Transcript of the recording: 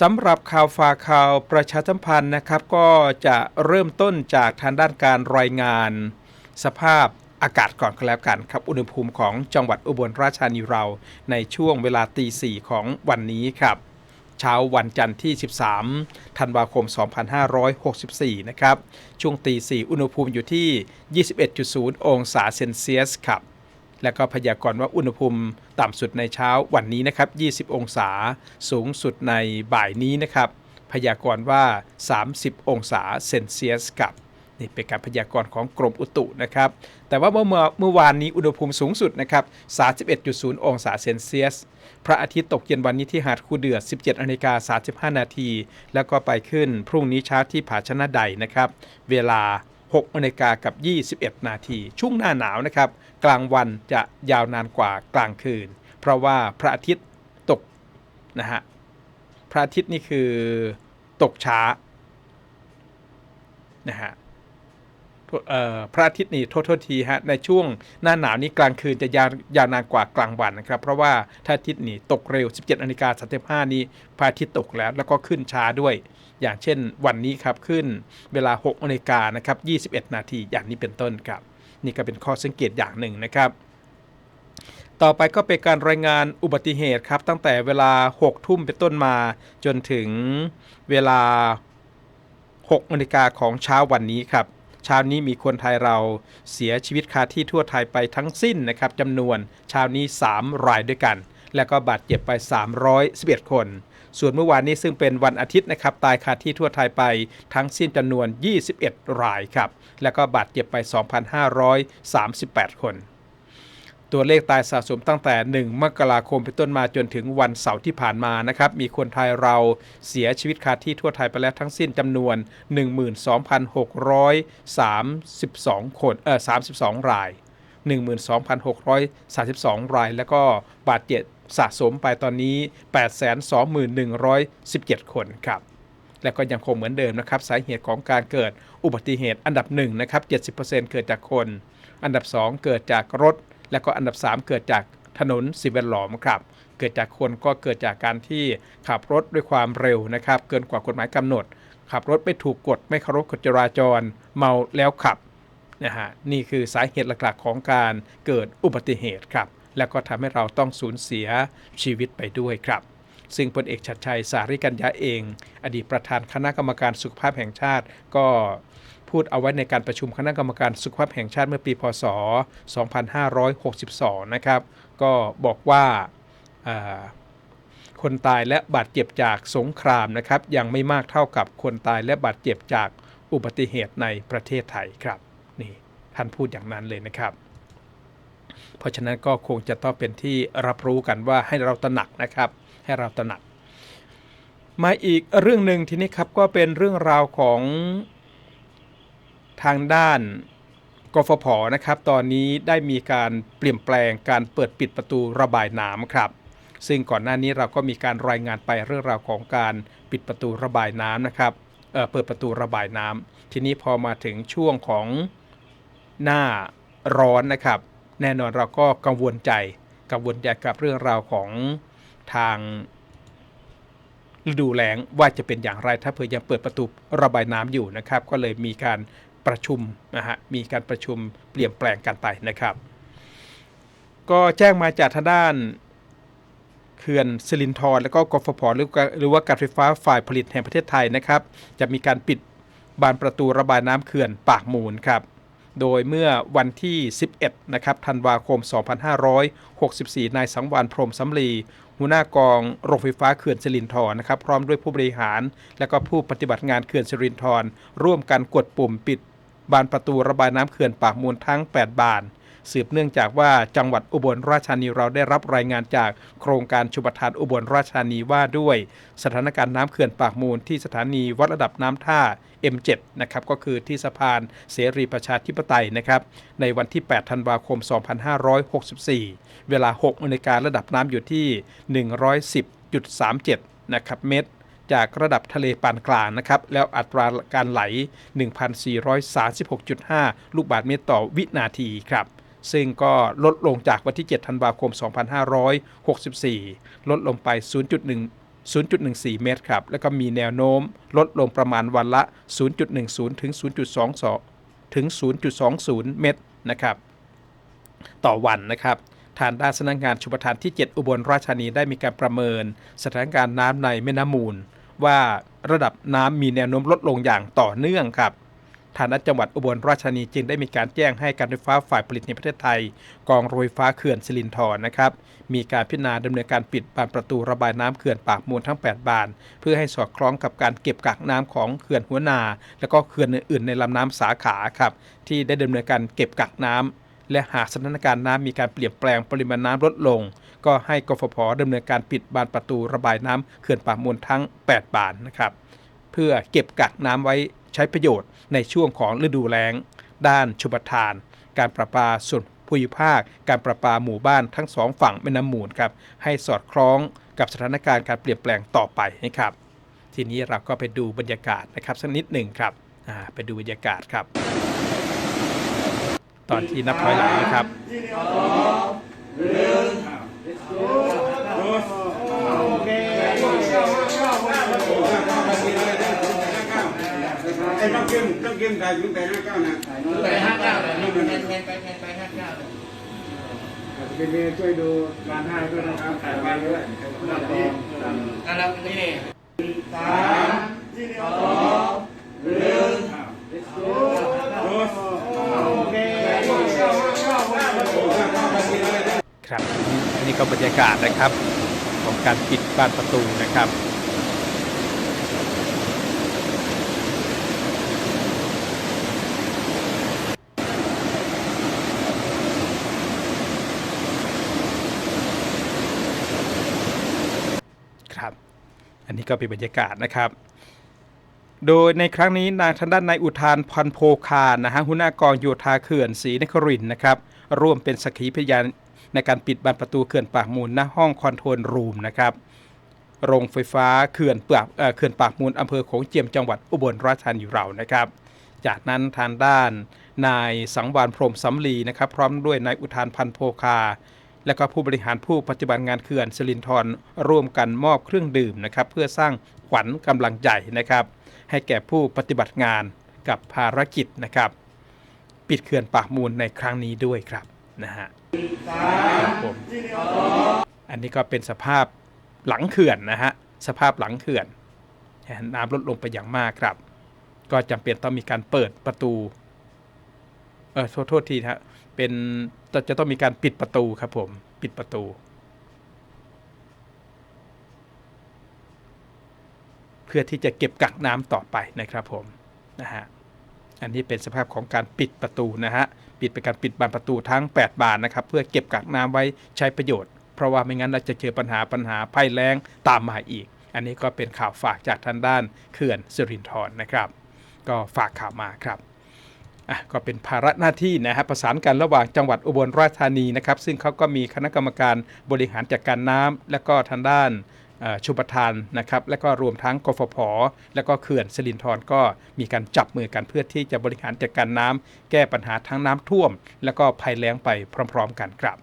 สำหรับข่าวฝากข่าวประชาสัมพันธ์นะครับ ก็จะเริ่มต้นจากทางด้านการรายงาน สภาพอากาศก่อนก็แล้วกันครับ อุณหภูมิของจังหวัดอุบลราชธานีเรา ในช่วงเวลาตีสี่ของวันนี้ครับ เช้าวันจันทร์ที่ 13 ธันวาคม 2564 นะครับ ช่วงตี4อุณหภูมิอยู่ที่ 21.0 องศาเซนเซียสครับ แล้วก็พยากรณ์ว่าอุณหภูมิต่ำสุดในเช้าวันนี้นะครับ 20 องศา สูงสุดในบ่ายนี้นะครับ พยากรณ์ว่า 30 องศาเซนเซียสครับนี่เป็นการพยากรณ์ของกรมอุตุนะครับ แต่ว่าเมื่อเมื่อวานนี้อุณหภูมิสูงสุดนะครับ 31.0 องศาเซนเซียส พระอาทิตย์ตกเย็นวันนี้ที่หาดคูเดือด 17นาฬิกา35 นาที แล้วก็ไปขึ้นพรุ่งนี้เช้าที่ผาชนะใดนะครับ เวลา 6นาฬิกากับ 21 นาทีช่วงหน้าหนาวนะครับ กลางวันจะยาวนานกว่ากลางคืน เพราะว่าพระอาทิตย์ตกนะฮะพระอาทิตย์นี่คือตกช้านะฮะพระอาทิตย์นี่โทษโทษทีฮะในช่วงหน้าหนาวนี้กลางคืนจะยาวยาวนานกว่ากลางวันนะครับ เพราะว่าถ้าอาทิตย์นี่ตกเร็ว 17นาฬิกา35นี้พระอาทิตย์ตกแล้ว แล้วก็ขึ้นช้าด้วย อย่างเช่นวันนี้ครับขึ้นเวลา6นาฬิกานะครับ21 นาทีอย่างนี้เป็นต้นครับ นี่ก็เป็นข้อสังเกตอย่างหนึ่งนะครับ ต่อไปก็เป็นการรายงานอุบัติเหตุครับ ตั้งแต่เวลา 6 ทุ่มเป็นต้นมา จนถึงเวลา6นาฬิกาของเช้าวันนี้ครับเช้านี้มีคนไทยเราเสียชีวิตคาที่ทั่วไทยไปทั้งสิ้นนะครับจำนวนเช้านี้ 3 รายด้วยกัน แล้วก็บาดเจ็บไป 311 คน ส่วนเมื่อวานนี้ซึ่งเป็นวันอาทิตย์นะครับตายคาที่ทั่วไทยไปทั้งสิ้นจำนวน 21 รายครับ แล้วก็บาดเจ็บไป 2,538 คน ตัวเลขตายสะสมตั้งแต่ 1 มกราคมเป็นต้นมาจนถึงวันเสาร์ที่ผ่านมานะครับ มีคนไทยเราเสียชีวิตคาที่ทั่วไทยไปแล้วทั้งสิ้นจำนวน 12,632 คนเออ32 ราย 12,632 ราย แล้วก็บาดเจ็บสะสมไปตอนนี้ 821,117 คนครับแล้วก็ยังคงเหมือนเดิมนะครับ สาเหตุของการเกิดอุบัติเหตุอันดับ1นะครับ70%เกิดจากคน อันดับ 2 เกิดจากรถ แล้วก็อันดับ 3 เกิดจากถนนสิ่งแวดล้อมครับ เกิดจากคนก็เกิดจากการที่ขับรถด้วยความเร็วนะครับ เกินกว่ากฎหมายกำหนด ขับรถไม่ถูกกฎไม่เคารพกฎจราจร เมาแล้วขับ นะฮะนี่คือสาเหตุหลักๆของการเกิดอุบัติเหตุครับ แล้วก็ทำให้เราต้องสูญเสียชีวิตไปด้วยครับ ซึ่งพลเอกชัดชัยสาริกัญญาเอง อดีตประธานคณะกรรมการสุขภาพแห่งชาติก็พูดเอาไว้ในการประชุมคณะกรรมการสุขภาพแห่งชาติเมื่อปี พศ 2562 นะครับ ก็บอกว่าาคนตายและบาดเจ็บจากสงครามนะครับ ยังไม่มากเท่ากับคนตายและบาดเจ็บจากอุบัติเหตุในประเทศไทยครับ ท่านพูดอย่างนั้นเลยนะครับ เพราะฉะนั้นก็คงจะต้องเป็นที่รับรู้กันว่าให้เราตระหนักนะครับ ให้เราตระหนัก มาอีกเรื่องหนึ่งทีนี้ครับก็เป็นเรื่องราวของทางด้านกฟผนะครับ ตอนนี้ได้มีการเปลี่ยนแปลงการเปิดปิดประตูระบายน้ำครับ ซึ่งก่อนหน้านี้เราก็มีการรายงานไปเรื่องราวของการปิดประตูระบายน้ำนะครับเเปิดประตูระบายน้ำทีนี้พอมาถึงช่วงของ หน้าร้อนนะครับ แน่นอนเราก็กังวลใจ กังวลใจกับเรื่องราวของทางฤดูแล้งว่าจะเป็นอย่างไรถ้าเผื่อยังเปิดประตูระบายน้ำอยู่นะครับ ก็เลยมีการประชุมนะฮะมีการประชุมเปลี่ยนแปลงกันไปนะครับ ก็แจ้งมาจากทางด้านเขื่อนสิรินธรและก็กฟผหรือหรือว่าการไฟฟ้าฝ่ายผลิตแห่งประเทศไทยนะครับ จะมีการปิดบานประตูระบายน้ำเขื่อนปากมูลครับ โดยเมื่อวันที่ 11 นะครับ ธันวาคม 2564 นายสังวานพรหมสำลีหัวหน้ากองโรงไฟฟ้าเขื่อนสิรินธรนะครับ พร้อมด้วยผู้บริหาร และก็ผู้ปฏิบัติงานเขื่อนสิรินธรร่วมกันกดปุ่มปิด บานประตูระบายน้ำเขื่อนปากมูลทั้ง 8 บาน สืบเนื่องจากว่าจังหวัดอุบลราชธานีเราได้รับรายงานจากโครงการชุมทานอุบลราชธานีว่าด้วย สถานการณ์น้ำเขื่อนปากมูลที่สถานีวัดระดับน้ำท่า M7 นะครับก็คือที่สะพานเสรีประชาธิปไตยนะครับในวันที่ 8 ธันวาคม 2564 เวลา6นาฬิการะดับน้ำอยู่ที่ 110.37 นะครับเมตร จากระดับทะเลปานกลางนะครับแล้วอัตราการไหล 1,436.5 ลูกบาศก์เมตรต่อวินาทีครับ ซึ่งก็ลดลงจากวันที่ 7 ธันวาคม 2564 ลดลงไป 0.1 0.14 เมตรครับ แล้วก็มีแนวโน้มลดลงประมาณวันละ 0.10 ถึง 0.22 ถึง 0.20 เมตรนะครับ ต่อวันนะครับ ทางด้านสำนักงานชุมทานที่ 7 อุบลราชธานีได้มีการประเมิน สถานการณ์น้ำในแม่น้ำมูล ว่าระดับน้ำมีแนวโน้มลดลงอย่างต่อเนื่องครับ ทางด้านจังหวัดอุบลราชธานีจึงได้มีการแจ้งให้การไฟฟ้าฝ่ายผลิตในประเทศไทย กองโรงไฟฟ้าเขื่อนสิรินธรนะครับ มีการพิจารณาดำเนินการปิดบานประตูระบายน้ำเขื่อนปากมูลทั้ง 8 บาน เพื่อให้สอดคล้องกับการเก็บกักน้ำของเขื่อนหัวนา และก็เขื่อนอื่นๆในลำน้ำสาขาครับที่ได้ดำเนินการเก็บกักน้ำและหากสถานการณ์น้ำมีการเปลี่ยนแปลงปริมาณน้ำลดลง ก็ให้กฟผดำเนินการปิดบานประตูระบายน้ำเขื่อนปากมูลทั้ง 8 บานนะครับ เพื่อเก็บกักน้ำไว้ ใช้ประโยชน์ในช่วงของฤดูแล้ง ด้านชุมทาน การประปาส่วนภูมิภาค การประปาหมู่บ้านทั้งสองฝั่งแม่น้ำมูลครับให้สอดคล้องกับสถานการณ์การเปลี่ยนแปลงต่อไปนะครับ ทีนี้เราก็ไปดูบรรยากาศนะครับสักนิดหนึ่งครับไปดูบรรยากาศครับ ตอนที่นับถอยหลังนะครับไอ้ต้องกินต้องกินถ่ายถึงแต่ห้าเก้านะไปห้าเก้าเลยแทนแทนไปแทนไปห้าเก้าเลยเป็นเมย์ช่วยดูการให้ด้วยนะครับถ่ายไว้ด้วยรับรองตามอะแล้วนี่สามสองหนึ่งโอเคครับอันนี้ก็บรรยากาศนะครับ ของการปิดบานประตูนะครับ อั นนี้ก็เป็นบรรยากาศนะครับ โดยในครั้งนี้นางทางด้านนายอุทานพันโพคารนะฮะหัวหน้ากองโยธาเขื่อนศรีนครินนะครับร่วมเป็นสักขีพยานในการปิดบานประตูเขื่อนปากมูลณห้องคอนโทรลรูมนะครับโรงไฟฟ้าเขื่อนปากเอ่อเขื่อนปากมูลอำเภอโขงเจียมจังหวัดอุบลราชธานีเรานะครับ จากนั้นทางด้านนายสังวานพรมสำลีนะครับ พร้อมด้วยนายอุทานพันโพคา และก็ผู้บริหารผู้ปฏิบัติงานเขื่อนสิรินธรร่วมกันมอบเครื่องดื่มนะครับเพื่อสร้างขวัญกำลังใจนะครับให้แก่ผู้ปฏิบัติงานกับภารกิจนะครับ ปิดเขื่อนปากมูลในครั้งนี้ด้วยครับนะฮะครับผมอันนี้ก็เป็นสภาพหลังเขื่อนนะฮะสภาพหลังเขื่อนน้ำลดลงไปอย่างมากครับ ก็จำเป็นต้องมีการเปิดประตู เออโทษโทษทีฮะเป็นจะต้องมีการปิดประตูครับผมปิดประตู เพื่อที่จะเก็บกักน้ำต่อไปนะครับผมนะฮะอันนี้เป็นสภาพของการปิดประตูนะฮะปิดเป็นการปิดบานประตูทั้ง 8 บานนะครับ เพื่อเก็บกักน้ำไว้ใช้ประโยชน์ เพราะว่าไม่งั้นเราจะเจอปัญหาปัญหาภัยแล้งตามมาอีก อันนี้ก็เป็นข่าวฝากจากทางด้านเขื่อนสิรินธรนะครับ ก็ฝากข่าวมาครับ อะก็เป็นภาระหน้าที่นะฮะประสานกันระหว่างจังหวัดอุบลราชธานีนะครับ ซึ่งเขาก็มีคณะกรรมการบริหารจัดการน้ำและก็ทางด้านชุมทานนะครับ และก็รวมทั้งกฟผ และก็เขื่อนสิรินทรก็มีการจับมือกันเพื่อที่จะบริหารจัดการน้ำแก้ปัญหาทั้งน้ำท่วม และก็ภัยแล้งไปพร้อม ๆ กันครับ